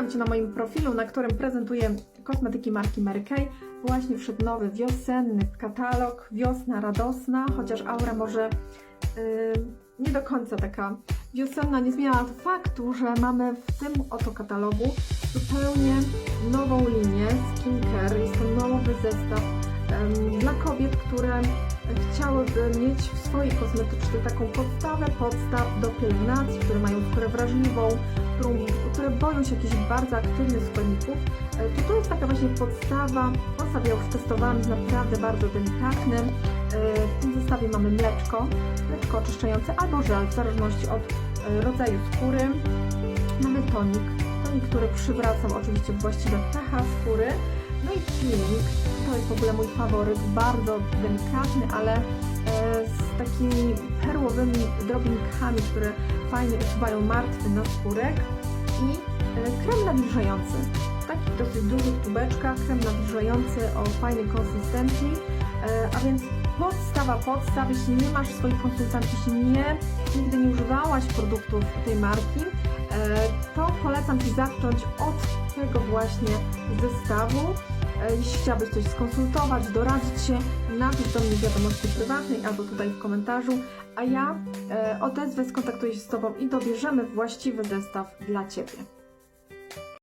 Witam Cię na moim profilu, na którym prezentuję kosmetyki marki Mary Kay. Właśnie wszedł nowy wiosenny katalog, wiosna radosna, chociaż aura może yy, nie do końca taka wiosenna. Nie zmienia faktu, że mamy w tym oto katalogu zupełnie nową linię skincare. Jest to nowy zestaw em, dla kobiet, które chciałyby mieć w swojej kosmetyczce taką podstawę podstaw do pielęgnacji, które mają skórę wrażliwą, którą, boją się jakichś bardzo aktywnych e, to to jest taka właśnie podstawa. Podstaw ja już testowałam, naprawdę bardzo delikatny. E, W tym zestawie mamy mleczko, mleczko oczyszczające albo żel, w zależności od e, rodzaju skóry. Mamy tonik, tonik, który przywraca oczywiście właściwe pH skóry. No i peeling, to jest w ogóle mój faworyt, bardzo delikatny, ale e, z takimi perłowymi drobinkami, które fajnie usuwają martwy naskórek krem nawilżający. W takich dosyć dużych tubeczkach, krem nawilżający o fajnej konsystencji, e, a więc podstawa podstaw, jeśli nie masz swoich konsultantów, jeśli nie, nigdy nie używałaś produktów tej marki, e, to polecam Ci zacząć od tego właśnie zestawu. E, Jeśli chciałabyś coś skonsultować, doradzić się, napisz do mnie w wiadomości prywatnej albo tutaj w komentarzu, a ja odezwę, skontaktuję się z Tobą i dobierzemy właściwy zestaw dla Ciebie.